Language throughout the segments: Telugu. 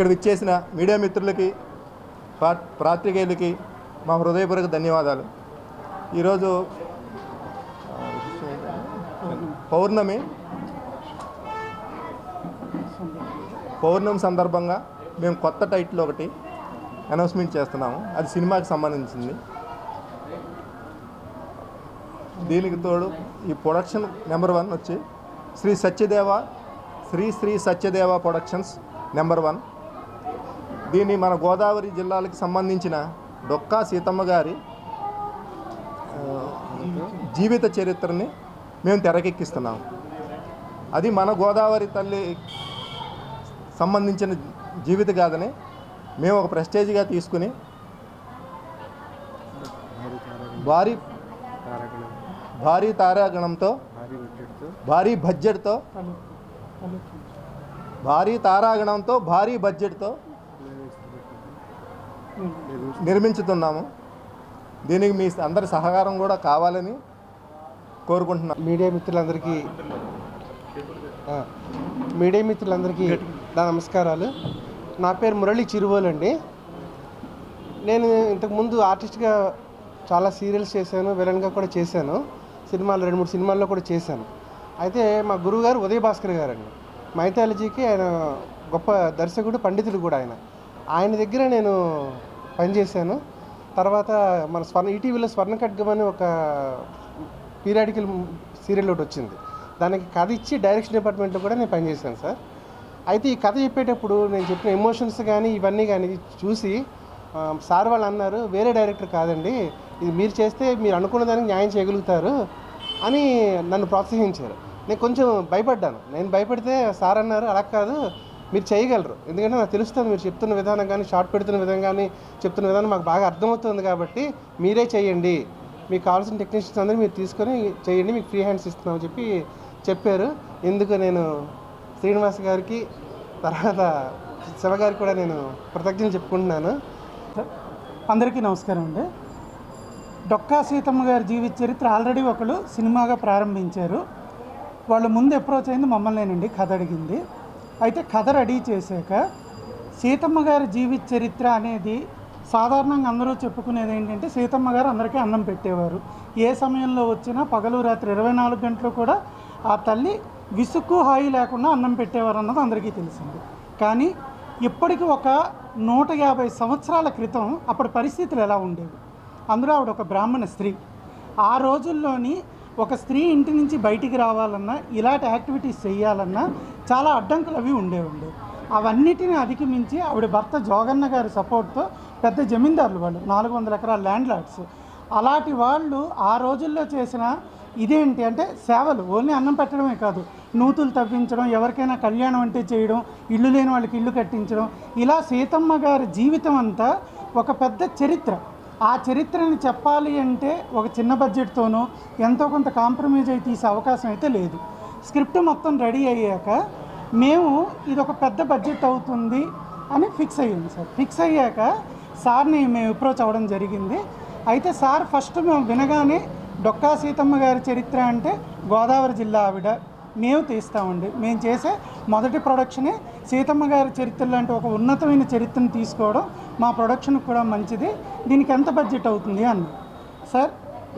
ఇక్కడ విచ్చేసిన మీడియా మిత్రులకి పాత్రికేయులకి మా హృదయపూర్వక ధన్యవాదాలు. ఈరోజు పౌర్ణమి పౌర్ణమి సందర్భంగా మేము కొత్త టైటిల్ ఒకటి అనౌన్స్మెంట్ చేస్తున్నాము. అది సినిమాకి సంబంధించింది. దీనికి తోడు ఈ ప్రొడక్షన్ నెంబర్ వన్ వచ్చి Sri Satyadeva Sri Sri Satyadeva productions number one. దీన్ని మన గోదావరి జిల్లాలకు సంబంధించిన డొక్కా సీతమ్మ గారి జీవిత చరిత్రని మేము తెరకెక్కిస్తున్నాం. అది మన గోదావరి తల్లి సంబంధించిన జీవిత గాథని మేము ఒక ప్రెస్టేజ్గా తీసుకుని భారీ భారీ తారాగణంతో భారీ బడ్జెట్తో భారీ తారాగణంతో భారీ బడ్జెట్తో నిర్మించుతున్నాము. దీనికి మీ అందరి సహకారం కూడా కావాలని కోరుకుంటున్నాను మీడియా మిత్రులందరికీ మీడియా మిత్రులందరికీ నా నమస్కారాలు. నా పేరు మురళి చిరువోలు అండి. నేను ఇంతకుముందు ఆర్టిస్ట్గా చాలా సీరియల్స్ చేశాను విలన్గా కూడా చేశాను. సినిమాలు రెండు మూడు సినిమాల్లో కూడా చేశాను. అయితే మా గురువు గారు ఉదయ భాస్కర్ గారండి. మైథాలజీకి ఆయన గొప్ప దర్శకుడు పండితుడు కూడా ఆయన. ఆయన దగ్గర నేను పనిచేశాను తర్వాత మన స్వర్ణ ఈటీవీలో స్వర్ణ ఖడ్గం అని ఒక పీరియాడికల్ సీరియల్ ఒకటి వచ్చింది. దానికి కథ ఇచ్చి డైరెక్షన్ డిపార్ట్మెంట్లో కూడా నేను పనిచేశాను సార్. అయితే ఈ కథ చెప్పేటప్పుడు నేను చెప్పిన ఎమోషన్స్ కానీ ఇవన్నీ కానీ చూసి సార్ వాళ్ళు అన్నారు వేరే డైరెక్టర్ కాదండి ఇది మీరు చేస్తే మీరు అనుకున్న దానికి న్యాయం చేయగలుగుతారు అని నన్ను ప్రోత్సహించారు. నేను కొంచెం భయపడ్డాను. నేను భయపడితే సార్ అన్నారు అలా కాదు. మీరు చేయగలరు. ఎందుకంటే నాకు తెలుస్తుంది మీరు చెప్తున్న విధానం కానీ షార్ట్ పెడుతున్న విధానం కానీ చెప్తున్న విధానం మాకు బాగా అర్థమవుతుంది కాబట్టి మీరే చేయండి. మీకు కావాల్సిన టెక్నీషియన్స్ అందరూ మీరు తీసుకొని చేయండి మీకు ఫ్రీ హ్యాండ్స్ ఇస్తున్నామని చెప్పి చెప్పారు. ఎందుకు నేను శ్రీనివాస్ గారికి తర్వాత శివ గారికి కూడా నేను కృతజ్ఞతలు చెప్పుకుంటున్నాను. అందరికీ నమస్కారం అండి. డొక్కా సీతమ్మ గారి జీవిత చరిత్ర ఆల్రెడీ ఒకళ్ళు సినిమాగా ప్రారంభించారు. వాళ్ళు ముందు అప్రోచ్ అయింది మమ్మల్నేనండి కథ అడిగింది. అయితే కథ రెడీ చేశాక సీతమ్మ గారి జీవిత చరిత్ర అనేది సాధారణంగా అందరూ చెప్పుకునేది ఏంటంటే సీతమ్మ గారు అందరికీ అన్నం పెట్టేవారు. ఏ సమయంలో వచ్చినా పగలు రాత్రి ఇరవై నాలుగు గంటలు కూడా ఆ తల్లి విసుక్కు హాయి లేకుండా అన్నం పెట్టేవారు అన్నది అందరికీ తెలిసింది. కానీ ఇప్పటికి ఒక నూట యాభై సంవత్సరాల క్రితం అప్పటి పరిస్థితులు ఎలా ఉండేవి? అందులో ఆవిడ ఒక బ్రాహ్మణ స్త్రీ. ఆ రోజుల్లోని ఒక స్త్రీ ఇంటి నుంచి బయటికి రావాలన్నా ఇలాంటి యాక్టివిటీస్ చేయాలన్నా చాలా అడ్డంకులు అవి ఉండేవండి. అవన్నిటిని అధిగమించి ఆవిడ భర్త జోగన్న గారి సపోర్ట్తో పెద్ద జమీందారులు వాళ్ళు నాలుగు వందల ఎకరాల ల్యాండ్ లాడ్స్ అలాంటి వాళ్ళు ఆ రోజుల్లో చేసిన ఇదేంటి అంటే సేవలు. ఓన్లీ అన్నం పెట్టడమే కాదు. నూతులు తవ్వించడం ఎవరికైనా కళ్యాణం అంటే చేయడం ఇల్లు లేని వాళ్ళకి ఇల్లు కట్టించడం. ఇలా సీతమ్మ గారి జీవితం అంతా ఒక పెద్ద చరిత్ర. ఆ చరిత్రని చెప్పాలి అంటే ఒక చిన్న బడ్జెట్తోనో ఎంతో కొంత కాంప్రమైజ్ అయి తీసే అవకాశం అయితే లేదు. స్క్రిప్ట్ మొత్తం రెడీ అయ్యాక మేము ఇది ఒక పెద్ద బడ్జెట్ అవుతుంది అని ఫిక్స్ అయ్యింది సార్. ఫిక్స్ అయ్యాక సార్ని మేము అప్రోచ్ అవ్వడం జరిగింది. అయితే సార్ ఫస్ట్ మేము వినగానే డొక్కా సీతమ్మ గారి చరిత్ర అంటే గోదావరి జిల్లా ఆవిడ మేము తీస్తామండి. మేము చేసే మొదటి ప్రొడక్షనే సీతమ్మ గారి చరిత్ర లాంటి ఒక ఉన్నతమైన చరిత్రను తీసుకోవడం మా ప్రొడక్షన్కి కూడా మంచిది. దీనికి ఎంత బడ్జెట్ అవుతుంది అన్న. సార్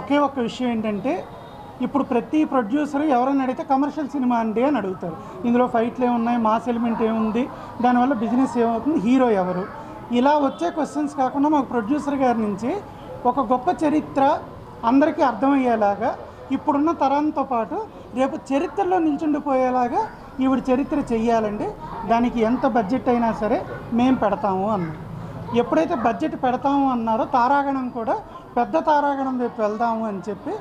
ఒకే ఒక్క విషయం ఏంటంటే ఇప్పుడు ప్రతి ప్రొడ్యూసర్ ఎవరైనా అడిగితే కమర్షియల్ సినిమా అండి అని అడుగుతారు. ఇందులో ఫైట్లు ఏమున్నాయి మాస్ ఎలిమెంట్ ఏముంది దానివల్ల బిజినెస్ ఏమవుతుంది హీరో ఎవరు? ఇలా వచ్చే క్వశ్చన్స్ కాకుండా మాకు ప్రొడ్యూసర్ గారి నుంచి ఒక గొప్ప చరిత్ర అందరికీ అర్థమయ్యేలాగా ఇప్పుడున్న తరంతో పాటు రేపు చరిత్రలో నిల్చుండిపోయేలాగా ఈవిడ చరిత్ర చెయ్యాలండి. దానికి ఎంత బడ్జెట్ అయినా సరే మేము పెడతాము అన్నారు ఎప్పుడైతే బడ్జెట్ పెడతాము అన్నారో తారాగణం కూడా పెద్ద తారాగణం వైపు వెళ్దాము అని చెప్పి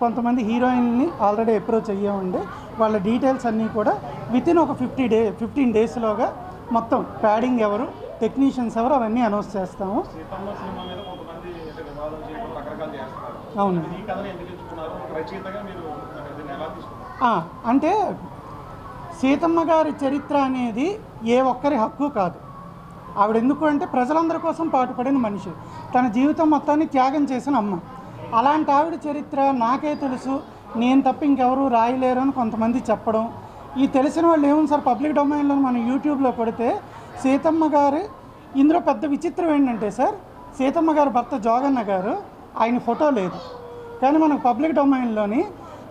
కొంతమంది హీరోయిన్ని ఆల్రెడీ అప్రోచ్ అయ్యామండి. వాళ్ళ డీటెయిల్స్ అన్నీ కూడా విత్ ఇన్ ఒక ఫిఫ్టీ డే ఫిఫ్టీన్ డేస్లోగా మొత్తం ప్యాడింగ్ ఎవరు టెక్నీషియన్స్ ఎవరు అవన్నీ అనౌన్స్ చేస్తాము. అవును అంటే సీతమ్మ గారి చరిత్ర అనేది ఏ ఒక్కరి హక్కు కాదు. ఆవిడ ఎందుకు అంటే ప్రజలందరి కోసం పాటుపడిన మనిషి. తన జీవితం మొత్తాన్ని త్యాగం చేసిన అమ్మ. అలాంటి ఆవిడ చరిత్ర నాకే తెలుసు. నేను తప్ప ఇంకెవరు రాయలేరు అని కొంతమంది చెప్పడం. ఈ తెలిసిన వాళ్ళు ఏముంది సార్? పబ్లిక్ డొమైన్లో మనం యూట్యూబ్లో కొడితే సీతమ్మ గారు ఇందులో పెద్ద విచిత్రం ఏంటంటే సార్ సీతమ్మ గారు భర్త జోగన్న గారు ఆయన ఫోటో లేదు. కానీ మనకు పబ్లిక్ డొమైన్లోని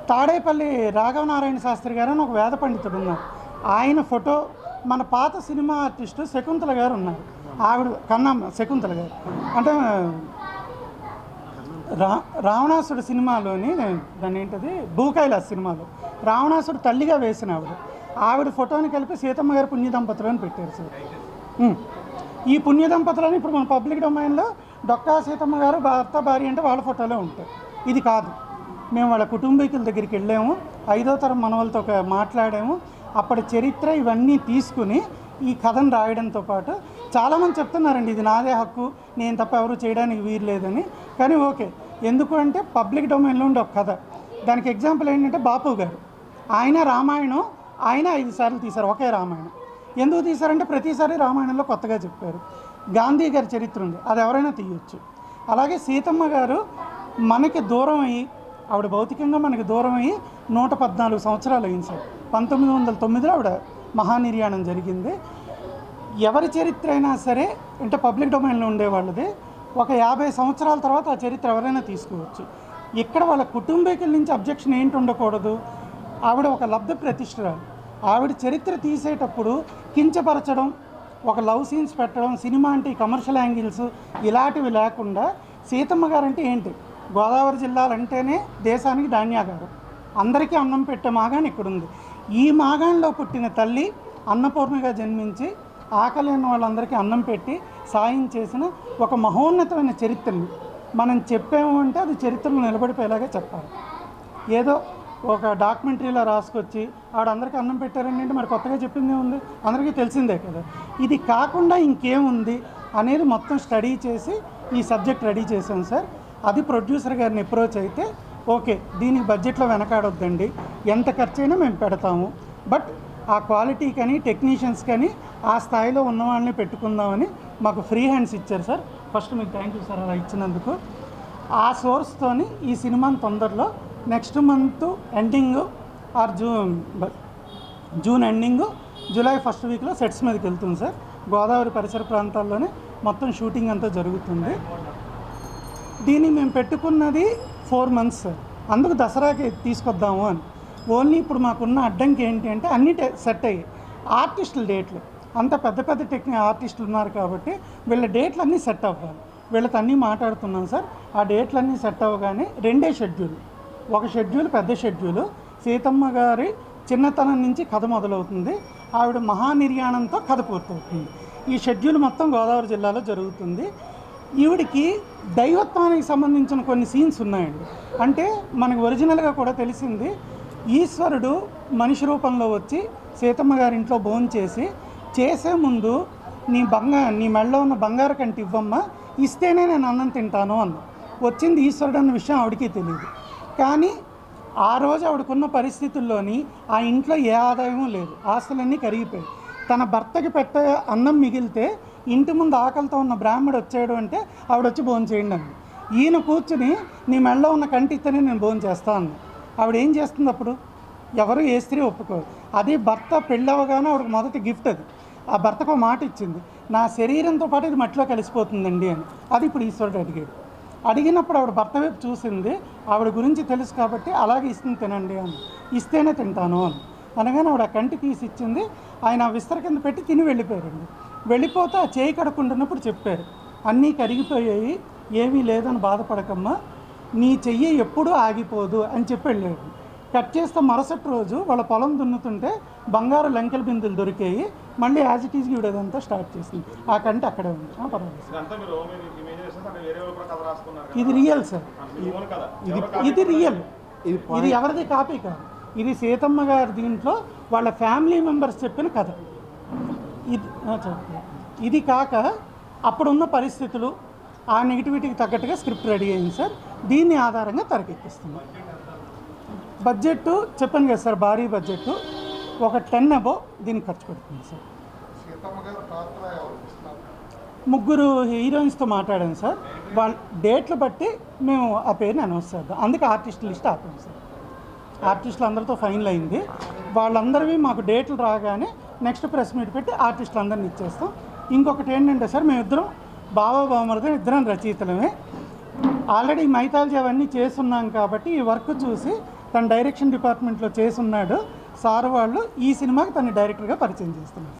తాడేపల్లి రాఘవనారాయణ శాస్త్రి గారు అని ఒక వేద పండితుడు ఉన్నారు. ఆయన ఫోటో మన పాత సినిమా ఆర్టిస్టు శకుంతల గారు ఉన్నారు. ఆవిడ కన్నమ్మ శకుంతల గారు. అంటే రా రావణాసుడు సినిమాలోని దాని ఏంటది? భూకైలాస్ సినిమాలో. రావణాసుడు తల్లిగా వేసిన ఆవిడ. ఆవిడ ఫోటోని కలిపి సీతమ్మ గారి పుణ్య దంపతులు అని పెట్టారు సార్. ఈ పుణ్య దంపతులని ఇప్పుడు మన పబ్లిక్ డొమైన్లో డొక్కా సీతమ్మ గారు భర్త భార్య అంటే వాళ్ళ ఫోటోలే ఉంటాయి. ఇది కాదు. మేము వాళ్ళ కుటుంబీకుల దగ్గరికి వెళ్ళాము. ఐదో తరం మనవలతో ఒక మాట్లాడాము. అప్పటి చరిత్ర ఇవన్నీ తీసుకుని ఈ కథను రాయడంతో పాటు చాలామంది చెప్తున్నారండి ఇది నాదే హక్కు నేను తప్ప ఎవరు చేయడానికి వీలు లేదని కానీ ఓకే ఎందుకు అంటే పబ్లిక్ డొమైన్లో ఉండే ఒక కథ. దానికి ఎగ్జాంపుల్ ఏంటంటే బాపు గారు. ఆయన రామాయణం ఆయన ఐదు సార్లు తీశారు ఒకే రామాయణం. ఎందుకు తీశారంటే ప్రతిసారి రామాయణంలో కొత్తగా చెప్పారు. గాంధీ గారి చరిత్ర ఉంది అది ఎవరైనా తీయొచ్చు. అలాగే సీతమ్మ గారు మనకి దూరం అయ్యి ఆవిడ భౌతికంగా మనకి దూరం అయ్యి నూట పద్నాలుగు సంవత్సరాలు అయింది సార్. పంతొమ్మిది వందల తొమ్మిదిలో ఆవిడ మహానిర్యాణం జరిగింది. ఎవరి చరిత్ర అయినా సరే అంటే పబ్లిక్ డొమైన్లో ఉండేవాళ్ళది ఒక యాభై సంవత్సరాల తర్వాత ఆ చరిత్ర ఎవరైనా తీసుకోవచ్చు. ఇక్కడ వాళ్ళ కుటుంబీకుల నుంచి అబ్జెక్షన్ ఏంటి ఉండకూడదు. ఆవిడ ఒక లబ్ధ ప్రతిష్ఠరాలు. ఆవిడ చరిత్ర తీసేటప్పుడు కించపరచడం ఒక లవ్ సీన్స్ పెట్టడం సినిమా అంటే కమర్షియల్ యాంగిల్స్ ఇలాంటివి లేకుండా సీతమ్మ గారు అంటే ఏంటి? గోదావరి జిల్లాలంటేనే దేశానికి ధాన్యాగారం. అందరికీ అన్నం పెట్టే మాగాని ఇక్కడ ఉంది ఈ మాగాణిలో పుట్టిన తల్లి అన్నపూర్ణగా జన్మించి ఆకలి వాళ్ళందరికీ అన్నం పెట్టి సాయం చేసిన ఒక మహోన్నతమైన చరిత్రని మనం చెప్పాము అంటే అది చరిత్రలో నిలబడిపోయేలాగా చెప్పాలి. ఏదో ఒక డాక్యుమెంటరీలో రాసుకొచ్చి ఆడందరికీ అన్నం పెట్టారండి అంటే మరి కొత్తగా చెప్పింది ఉంది అందరికీ తెలిసిందే కదా. ఇది కాకుండా ఇంకేముంది అనేది మొత్తం స్టడీ చేసి ఈ సబ్జెక్ట్ రెడీ చేశాం సార్. అది ప్రొడ్యూసర్ గారిని అప్రోచ్ అయితే ఓకే దీనికి బడ్జెట్లో వెనకాడొద్దండి. ఎంత ఖర్చు అయినా మేము పెడతాము. బట్ ఆ క్వాలిటీ కానీ టెక్నీషియన్స్ కానీ ఆ స్థాయిలో ఉన్న వాళ్ళని పెట్టుకుందామని మాకు ఫ్రీ హ్యాండ్స్ ఇచ్చారు సార్. ఫస్ట్ మీకు థ్యాంక్ యూ సార్ అలా ఇచ్చినందుకు. ఆ సోర్స్తోని ఈ సినిమాని తొందరలో next month ending or June బ- జూన్ ఎండింగ్ జూలై ఫస్ట్ వీక్లో సెట్స్ మీదకి వెళ్తుంది సార్. గోదావరి పరిసర ప్రాంతాల్లోనే మొత్తం షూటింగ్ అంతా జరుగుతుంది. దీన్ని మేము పెట్టుకున్నది ఫోర్ మంత్స్. అందుకు దసరాకి తీసుకొద్దాము అని. ఓన్లీ ఇప్పుడు మాకున్న అడ్డంకి ఏంటి అంటే అన్ని సెట్ అయ్యాయి ఆర్టిస్టుల డేట్లు. అంత పెద్ద పెద్ద టెక్నిక్ ఆర్టిస్టులు ఉన్నారు కాబట్టి వీళ్ళ డేట్లు అన్నీ సెట్ అవ్వాలి. వీళ్ళతో అన్నీ మాట్లాడుతున్నాం సార్. ఆ డేట్లన్నీ సెట్ అవ్వగానే రెండే షెడ్యూల్. ఒక షెడ్యూల్ పెద్ద షెడ్యూల్. సీతమ్మ గారి చిన్నతనం నుంచి కథ మొదలవుతుంది. ఆవిడ మహానిర్యాణంతో కథ పూర్తవుతుంది. ఈ షెడ్యూల్ మొత్తం గోదావరి జిల్లాలో జరుగుతుంది. ఈవిడికి దైవత్వానికి సంబంధించిన కొన్ని సీన్స్ ఉన్నాయండి. అంటే మనకు ఒరిజినల్గా కూడా తెలిసింది ఈశ్వరుడు మనిషి రూపంలో వచ్చి సీతమ్మ గారి ఇంట్లో భోజనం చేసి చేసే ముందు నీ బంగా నీ మెడలో ఉన్న బంగారు కంటి ఇవ్వమ్మా ఇస్తేనే నేను అన్నం తింటాను అన్న వచ్చింది ఈశ్వరుడు అన్న విషయం ఆవిడకి తెలియదు కానీ ఆ రోజు ఆవిడకున్న పరిస్థితుల్లోని ఆ ఇంట్లో ఏ ఆదాయమూ లేదు. ఆస్తులన్నీ కరిగిపోయాయి. తన భర్తకి పెట్ట అన్నం మిగిలితే ఇంటి ముందు ఆకలితో ఉన్న బ్రాహ్మడు వచ్చాడు అంటే ఆవిడ వచ్చి భోజనం చేయండి అంది. ఈయన కూర్చుని నీ మెడలో ఉన్న కంటి ఇస్తేనే నేను భోజనం చేస్తాను ఆవిడ ఏం చేస్తుంది అప్పుడు? ఎవరు ఏ స్త్రీ ఒప్పుకోరు. అది భర్త పెళ్ళవగానే ఆవిడకి మొదటి గిఫ్ట్ అది. ఆ భర్తకు మాట ఇచ్చింది. నా శరీరంతో పాటు ఇది మట్టిలో కలిసిపోతుందండి అని. అది ఇప్పుడు ఈశ్వరుడు అడిగాడు. అడిగినప్పుడు ఆవిడ భర్త వైపు చూసింది ఆవిడ గురించి తెలుసు కాబట్టి అలాగే ఇస్తుంది తినండి అని. ఇస్తేనే తింటాను అని. అనగానే ఆవిడ ఆ కంటి తీసి ఇచ్చింది. ఆయన విస్తర కింద పెట్టి తిని వెళ్ళిపోయారండి. వెళ్ళిపోతే ఆ చేయి కడుక్కుంటున్నప్పుడు చెప్పారు. అన్నీ కరిగిపోయాయి ఏమీ లేదని బాధపడకమ్మా. నీ చెయ్యి ఎప్పుడూ ఆగిపోదు అని చెప్పి వెళ్ళాడు. కట్ చేస్తే మరుసటి రోజు వాళ్ళ పొలం దున్నుతుంటే బంగారు లంకెల బిందులు దొరికాయి మళ్ళీ యాజ్ ఇట్ ఈజ్ ఇవ్వడంతా స్టార్ట్ చేసింది. ఆ కంటి అక్కడే ఉంది. పర్వాలేదు. ఇది రియల్ సార్ ఇది ఇది రియల్ ఇది ఎవరిది కాపీ కాదు. ఇది సీతమ్మ గారి దీంట్లో వాళ్ళ ఫ్యామిలీ మెంబర్స్ చెప్పిన కథ. ఇది. ఇది కాక అప్పుడున్న పరిస్థితులు ఆ నెగిటివిటీకి తగ్గట్టుగా స్క్రిప్ట్ రెడీ అయింది సార్. దీన్ని ఆధారంగా తెరకెక్కిస్తున్నాం. బడ్జెట్ చెప్పాను కదా సార్ భారీ బడ్జెట్ ఒక టెన్ అబో దీనికి ఖర్చు పెడుతుంది సార్. ముగ్గురు హీరోయిన్స్తో మాట్లాడాను సార్. వాళ్ళ డేట్లు బట్టి మేము ఆ పేరుని అనౌన్స్ చేద్దాం. అందుకే ఆర్టిస్ట్ లిస్ట్ ఆపాం సార్. ఆర్టిస్టులు అందరితో ఫైనల్ అయింది. వాళ్ళందరివి మాకు డేట్లు రాగానే నెక్స్ట్ ప్రెస్ మీట్ పెట్టి ఆర్టిస్టులు అందరిని ఇచ్చేస్తాం. ఇంకొకటి ఏంటంటే సార్ మేమిద్దరం బావ బామర్ది ఇద్దరం రచయితలమే. ఆల్రెడీ మైథాలజీ అవన్నీ చేస్తున్నాం కాబట్టి ఈ వర్క్ చూసి తన డైరెక్షన్ డిపార్ట్మెంట్లో చేసున్నాడు సార్ వాళ్ళు ఈ సినిమాకి తన డైరెక్టర్గా పరిచయం చేస్తున్నారు.